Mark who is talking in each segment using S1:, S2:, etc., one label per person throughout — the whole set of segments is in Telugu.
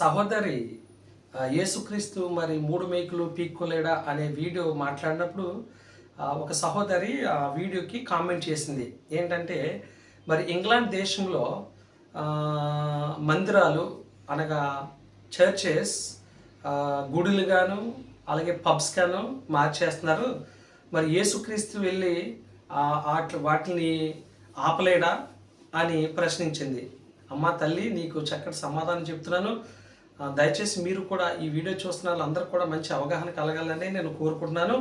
S1: సహోదరి యేసుక్రీస్తు మరి మూడు మేకులు పీక్కోలేడా అనే వీడియో మాట్లాడినప్పుడు ఒక సహోదరి ఆ వీడియోకి కామెంట్ చేసింది. ఏంటంటే మరి ఇంగ్లాండ్ దేశంలో మందిరాలు అనగా చర్చెస్ గుడులుగాను అలాగే పబ్స్ గాను మార్చేస్తున్నారు. మరి యేసుక్రీస్తు వెళ్ళి ఆ వాటిని ఆపలేడా అని ప్రశ్నించింది. అమ్మ తల్లి నీకు చక్కటి సమాధానం చెప్తున్నాను. దయచేసి మీరు కూడా ఈ వీడియో చూస్తున్న వాళ్ళందరూ కూడా మంచి అవగాహన కలగాలని నేను కోరుకుంటున్నాను.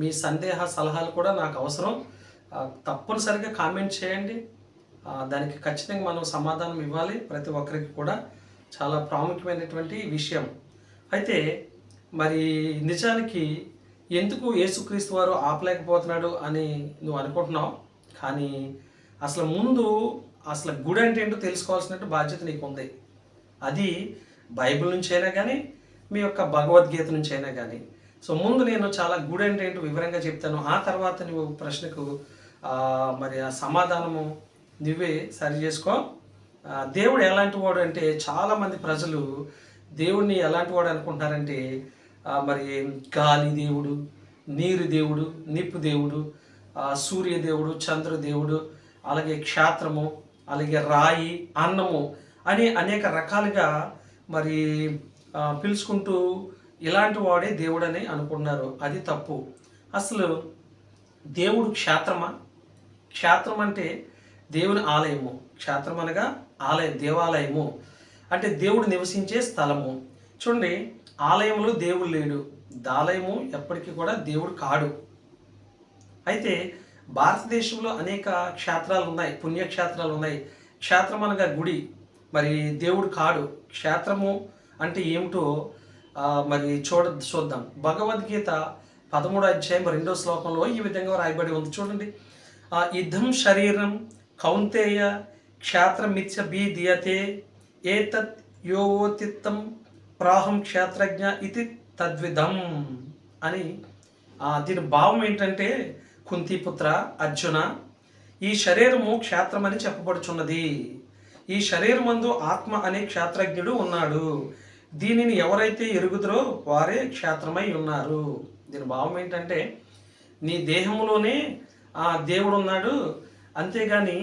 S1: మీ సందేహ సలహాలు కూడా నాకు అవసరం. తప్పనిసరిగా కామెంట్ చేయండి. దానికి ఖచ్చితంగా మనం సమాధానం ఇవ్వాలి ప్రతి ఒక్కరికి కూడా. చాలా ప్రాముఖ్యమైనటువంటి విషయం. అయితే మరి నిజానికి ఎందుకు యేసుక్రీస్తు వారు ఆపలేకపోతున్నాడు అని నువ్వు అనుకుంటున్నావు? కానీ అసలు ముందు అసలు గుడి అంటే ఏంటో తెలుసుకోవాల్సినట్టు బాధ్యత నీకు ఉంది అది బైబిల్ నుంచి అయినా కానీ మీ యొక్క భగవద్గీత నుంచి అయినా కానీ. సో ముందు నేను చాలా గుడి అంటే ఏంటో వివరంగా చెప్తాను. ఆ తర్వాత నువ్వు ప్రశ్నకు మరి ఆ సమాధానము నువ్వే సరి చేసుకో. దేవుడు ఎలాంటి వాడు అంటే చాలామంది ప్రజలు దేవుడిని ఎలాంటి వాడు అనుకుంటున్నారంటే మరి గాలి దేవుడు నీరు దేవుడు నిప్పు దేవుడు సూర్యదేవుడు సూర్య దేవుడు చంద్ర దేవుడు అలాగే క్షేత్రము అలాగే రాయి అన్నము అని అనేక రకాలుగా మరి పిలుచుకుంటూ ఇలాంటి వాడే దేవుడని అనుకున్నారు. అది తప్పు. అసలు దేవుడు క్షేత్రమా? క్షేత్రం అంటే దేవుని ఆలయము. క్షేత్రం అనగా ఆలయం దేవాలయము. అంటే దేవుడు నివసించే స్థలము. చూడండి ఆలయంలో దేవుడు లేడు. దాలయము ఎప్పటికీ కూడా దేవుడు కాడు. అయితే భారతదేశంలో అనేక క్షేత్రాలు ఉన్నాయి పుణ్యక్షేత్రాలు ఉన్నాయి. క్షేత్రం అనగా గుడి. మరి దేవుడు కాడు. క్షేత్రము అంటే ఏమిటో మరి చూడ చూద్దాం. భగవద్గీత పదమూడు అధ్యాయం రెండో శ్లోకంలో ఈ విధంగా రాయబడి ఉంది. చూడండి. ఆ శరీరం కౌంతేయ క్షేత్రమిత్య బి దియతే ఏతత్ యోవోతిత్తం ప్రాహం క్షేత్రజ్ఞ ఇది తద్విధం అని దీని భావం ఏంటంటే కుంతిపుత్ర అర్జున ఈ శరీరము క్షేత్రమని చెప్పబడుచున్నది. ఈ శరీరమందు ఆత్మ అనే క్షేత్రజ్ఞుడు ఉన్నాడు. దీనిని ఎవరైతే ఎరుగుదరో వారే క్షేత్రమై ఉన్నారు. దీని భావం ఏంటంటే నీ దేహంలోనే ఆ దేవుడు ఉన్నాడు అంతేగాని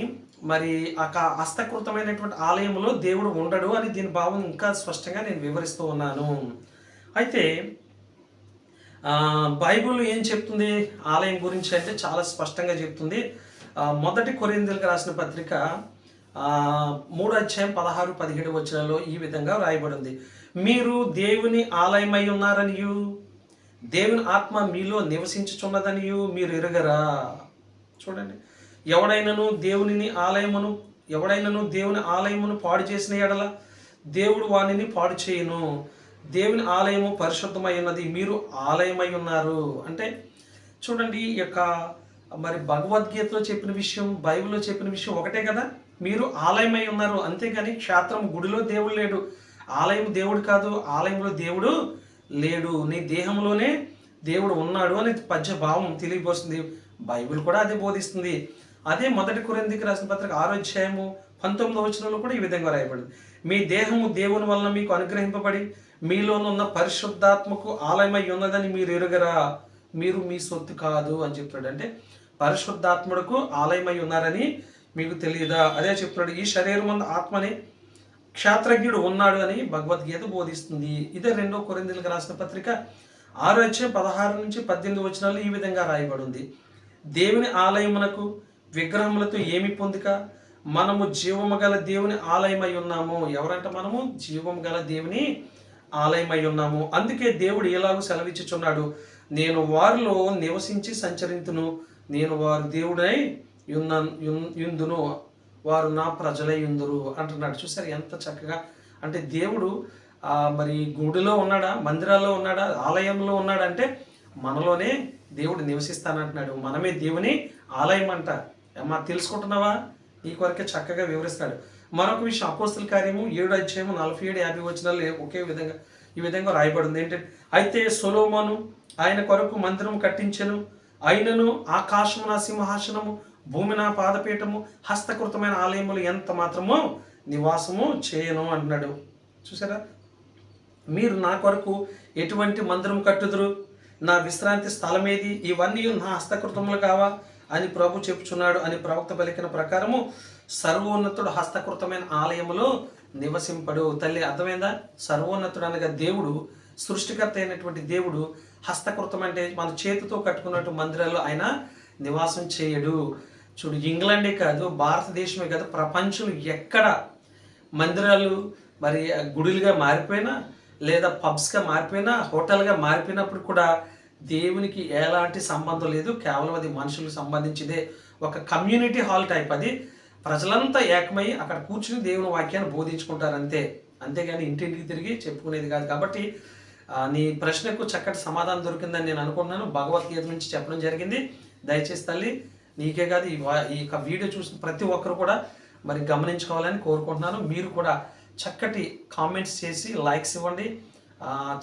S1: మరి ఆ హస్తకృతమైనటువంటి ఆలయంలో దేవుడు ఉండడు అని దీని భావం ఇంకా స్పష్టంగా నేను వివరిస్తూ ఉన్నాను. అయితే బైబుల్ బైబిల్ ఏం చెప్తుంది? ఆలయం గురించి అంటే చాలా స్పష్టంగా చెప్తుంది. మొదటి కొరిందులకు రాసిన పత్రిక మూడు అధ్యాయం పదహారు పదిహేడు వచ్చినలో ఈ విధంగా రాయబడింది మీరు దేవుని ఆలయమై ఉన్నారనియు దేవుని ఆత్మ మీలో నివసించుచున్నదనియు మీరు ఎరుగరా? చూడండి. ఎవడైనను దేవునిని ఆలయమును ఎవడైనను దేవుని ఆలయమును పాడు చేసిన ఎడల దేవుడు వానిని పాడు చేయను. దేవుని ఆలయము పరిశుద్ధమై ఉన్నది మీరు ఆలయమై ఉన్నారు. అంటే చూడండి ఈ యొక్క మరి భగవద్గీతలో చెప్పిన విషయం బైబిల్లో చెప్పిన విషయం ఒకటే కదా? మీరు ఆలయమై ఉన్నారు. అంతేగాని క్షేత్రం గుడిలో దేవుడు లేడు. ఆలయం దేవుడు కాదు ఆలయంలో దేవుడు లేడు. నీ దేహంలోనే దేవుడు ఉన్నాడు అని పద్య భావం తెలియబోస్తుంది. బైబిల్ కూడా అదే బోధిస్తుంది. అదే మొదటి కొరిందికి రాసిన పత్రిక ఆరోధ్యాయము పంతొమ్మిదవ వచనంలో కూడా ఈ విధంగా రాయబడింది. మీ దేహము దేవుని వలన మీకు అనుగ్రహింపబడి మీలోనున్న పరిశుద్ధాత్మకు ఆలయమై ఉన్నదని మీరు ఎరుగరా? మీరు మీ సొత్తు కాదు అని చెప్తాడు అంటే పరిశుద్ధాత్ముడుకు ఆలయమై ఉన్నారని మీకు తెలియదా? అదే చెప్తున్నాడు ఈ శరీరం ఉన్న ఆత్మని క్షేత్రజ్ఞుడు ఉన్నాడు అని భగవద్గీత బోధిస్తుంది. ఇదే రెండో కొరిందులకు రాసిన పత్రిక ఆరు పదహారు నుంచి పద్దెనిమిది వచనాలు ఈ విధంగా రాయబడి ఉంది దేవుని ఆలయమునకు విగ్రహములతో ఏమి పొందిక? మనము జీవము గల దేవుని ఆలయమై ఉన్నాము. ఎవరంట మనము? జీవము గల దేవుని ఆలయమై ఉన్నాము. అందుకే దేవుడు ఎలాగో సెలవిచ్చుచున్నాడు. నేను వారిలో నివసించి సంచరింతును. నేను వారు దేవుడై యున్న యుందును వారు నా ప్రజలై ఉందురు అంటున్నాడు. చూసారు ఎంత చక్కగా? అంటే దేవుడు మరి గుడిలో ఉన్నాడా? మందిరాల్లో ఉన్నాడా? ఆలయంలో ఉన్నాడంటే మనలోనే దేవుడు నివసిస్తానంటున్నాడు. మనమే దేవుని ఆలయం అంట. అమ్మా తెలుసుకుంటున్నావా? ఈ కొరకే చక్కగా వివరిస్తాడు. మరొక విషయం అపోస్తుల కార్యము ఏడు అధ్యాయము నలభై ఏడు యాభై వచనాలు ఒకే విధంగా ఈ విధంగా రాయబడింది. ఏంటంటే అయితే సొలోమోను ఆయన కొరకు మందిరం కట్టించెను. అయినను ఆకాశము నా సింహాసనము భూమి నా పాదపీఠము హస్తకృతమైన ఆలయములు ఎంత మాత్రమో నివాసము చేయను అంటున్నాడు. చూసారా మీరు నా కొరకు ఎటువంటి మందిరం కట్టుదురు? నా విశ్రాంతి స్థలం ఏది ఇవన్నీ నా హస్తకృతములు కావా? అని ప్రభు చెప్పుచున్నాడు. అని ప్రవక్త పలికిన ప్రకారము సర్వోన్నతుడు హస్తకృతమైన ఆలయములో నివసింపడు. తల్లి అర్థమైందా? సర్వోన్నతుడు అనగా దేవుడు సృష్టికర్త అయినటువంటి దేవుడు హస్తకృతం అంటే మన చేతితో కట్టుకున్నట్టు మందిరాల్లో ఆయన నివాసం చేయడు. చూడు ఇంగ్లాండే కాదు భారతదేశమే కాదు ప్రపంచం ఎక్కడ మందిరాలు మరి గుడులుగా మారిపోయినా లేదా పబ్స్గా మారిపోయినా హోటల్గా మారిపోయినప్పుడు కూడా దేవునికి ఎలాంటి సంబంధం లేదు. కేవలం అది మనుషులకు సంబంధించిందే. ఒక కమ్యూనిటీ హాల్ టైప్ అది. ప్రజలంతా ఏకమై అక్కడ కూర్చుని దేవుని వాక్యాన్ని బోధించుకుంటారు అంతే అంతేగాని ఇంటింటికి తిరిగి చెప్పుకునేది కాదు. కాబట్టి నీ ప్రశ్నకు చక్కటి సమాధానం దొరికిందని నేను అనుకున్నాను భగవద్గీత నుంచి చెప్పడం జరిగింది. దయచేసి తల్లి నీకే కాదు ఈ వా- ఈ యొక్క వీడియో చూసిన ప్రతి ఒక్కరు కూడా మరి గమనించుకోవాలని కోరుకుంటున్నాను. మీరు కూడా చక్కటి కామెంట్స్ చేసి లైక్స్ ఇవ్వండి.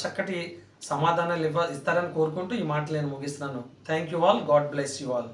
S1: చక్కటి సమాధానాలు ఇవ్వ ఇస్తారని కోరుకుంటూ ఈ మాటలు నేను ముగిస్తున్నాను. Thank you all God bless you all